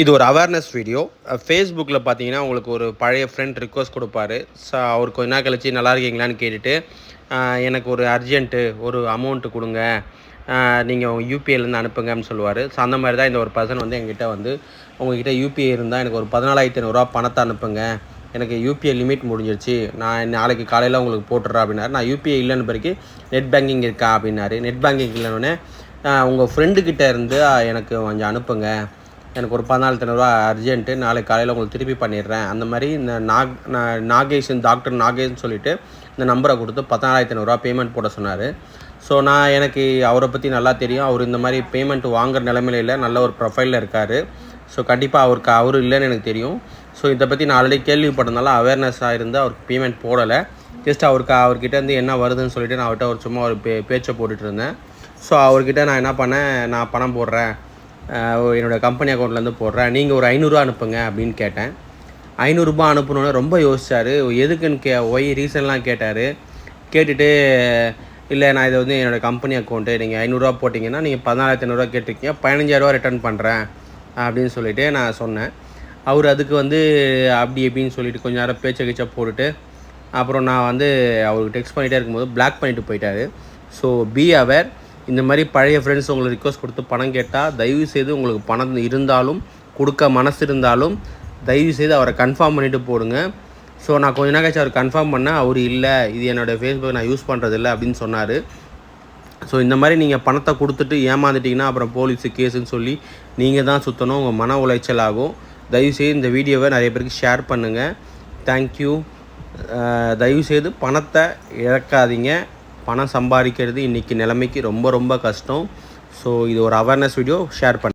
இது ஒரு awareness video ஃபேஸ்புக்கில் பார்த்தீங்கன்னா உங்களுக்கு ஒரு பழைய ஃப்ரெண்ட் ரிக்வஸ்ட் கொடுப்பாரு. ஸோ அவர் கொஞ்ச நாள் கழிச்சு நல்லா இருக்கீங்களான்னு கேட்டுட்டு எனக்கு ஒரு அர்ஜென்ட்டு ஒரு அமௌண்ட்டு கொடுங்க. நீங்கள் உங்கள் யூபிஐலேருந்து அனுப்புங்கன்னு சொல்லுவார். ஸோ அந்த மாதிரி தான் இந்த ஒரு பர்சன் வந்து எங்கிட்ட வந்து உங்ககிட்ட யூபிஐ இருந்தால் எனக்கு ஒரு பதினாலாயிரத்தி ஐநூறுரூவா பணத்தை அனுப்புங்க. எனக்கு யூபிஐ லிமிட் முடிஞ்சிருச்சு. நான் நாளைக்கு காலையில் உங்களுக்கு போட்டுறேன் அப்படின்னாரு. நான் யூபிஐ இல்லைன்னு பிறகு நெட் பேங்கிங் இருக்கா? அப்படின்னாரு. நெட் பேங்கிங் இல்லைன்னொடனே உங்கள் ஃப்ரெண்டுக்கிட்ட இருந்து எனக்கு கொஞ்சம் அனுப்புங்க. எனக்கு ஒரு பதினாலு தினரூவா அர்ஜென்ட்டு நாளைக்கு காலையில் உங்களுக்கு திருப்பி பண்ணிடுறேன். அந்த மாதிரி இந்த நாக் நான் நாகேஷன் டாக்டர் நாகேஷ்னு சொல்லிட்டு இந்த நம்பரை கொடுத்து பதினாலாயிரத்தி ஐநூறுரூவா பேமெண்ட் போட சொன்னார். ஸோ நான் எனக்கு அவரை பற்றி நல்லா தெரியும். அவர் இந்த மாதிரி பேமெண்ட் வாங்குற நிலமையில இல்லை. நல்ல ஒரு ப்ரொஃபைலில் இருக்கார். ஸோ கண்டிப்பாக அவருக்கு அவர் இல்லைன்னு எனக்கு தெரியும். ஸோ இதை பற்றி நான் ஆல்ரெடி கேள்விப்பட்டதுனால அவேர்னஸாக இருந்து அவருக்கு பேமெண்ட் போடலை. ஜஸ்ட் அவருக்கு அவர்கிட்ட இருந்து என்ன வருதுன்னு சொல்லிட்டு நான் அவர்கிட்ட ஒரு சும்மா ஒரு பே பேச்சை போட்டுட்டு இருந்தேன். ஸோ அவர்கிட்ட நான் என்ன பண்ணேன்? நான் பணம் போடுறேன். என்னோடய கம்பெனி அக்கௌண்ட்லேருந்து போடுறேன். நீங்கள் ஒரு ஐநூறுரூவா அனுப்புங்க அப்படின்னு கேட்டேன். ஐநூறுரூபா அனுப்பணுன்னு ரொம்ப யோசிச்சார். எதுக்குன்னு கே ஒய் ரீசன்லாம் கேட்டார். கேட்டுட்டு இல்லை நான் இதை வந்து என்னோடய கம்பெனி அக்கௌண்ட்டு நீங்கள் ஐநூறுரூவா போட்டிங்கன்னா நீங்கள் பதினாலாயிரத்தி ஐநூறுரூவா கேட்டிருக்கீங்க. பதினஞ்சாயிரரூவா ரிட்டர்ன் பண்ணுறேன் அப்படின்னு சொல்லிவிட்டு நான் சொன்னேன். அவர் அதுக்கு வந்து அப்படி எப்படின்னு சொல்லிட்டு கொஞ்ச நேரம் பேச்சை கீச்ச போட்டுட்டு அப்புறம் நான் வந்து அவருக்கு டெக்ஸ்ட் பண்ணிகிட்டே இருக்கும்போது பிளாக் பண்ணிட்டு போயிட்டாரு. ஸோ பி அவேர் இந்த மாதிரி பழைய ஃப்ரெண்ட்ஸ் உங்களுக்கு ரிக்வஸ்ட் கொடுத்து பணம் கேட்டால் தயவு செய்து உங்களுக்கு பணம் இருந்தாலும் கொடுக்க மனசு இருந்தாலும் தயவு செய்து அவரை கன்ஃபார்ம் பண்ணிவிட்டு போடுங்க. ஸோ நான் கொஞ்ச நாள் கழிச்சு அவர் கன்ஃபார்ம் பண்ணேன் அவர் இல்லை இது என்னோடய ஃபேஸ்புக் நான் யூஸ் பண்ணுறதில்ல அப்படின்னு சொன்னார். ஸோ இந்த மாதிரி நீங்கள் பணத்தை கொடுத்துட்டு ஏமாந்துட்டீங்கன்னா அப்புறம் போலீஸு கேஸுன்னு சொல்லி நீங்கள் தான் சுற்றணும் உங்கள் மன உளைச்சல் ஆகும். தயவுசெய்து இந்த வீடியோவை நிறைய பேருக்கு ஷேர் பண்ணுங்கள் தேங்க்யூ தயவுசெய்து பணத்தை இழக்காதீங்க. பணம் சம்பாதிக்கிறது இன்றைக்கி நிலைமைக்கு ரொம்ப ரொம்ப கஷ்டம். ஸோ இது ஒரு அவேர்னஸ் வீடியோ ஷேர் பண்ண.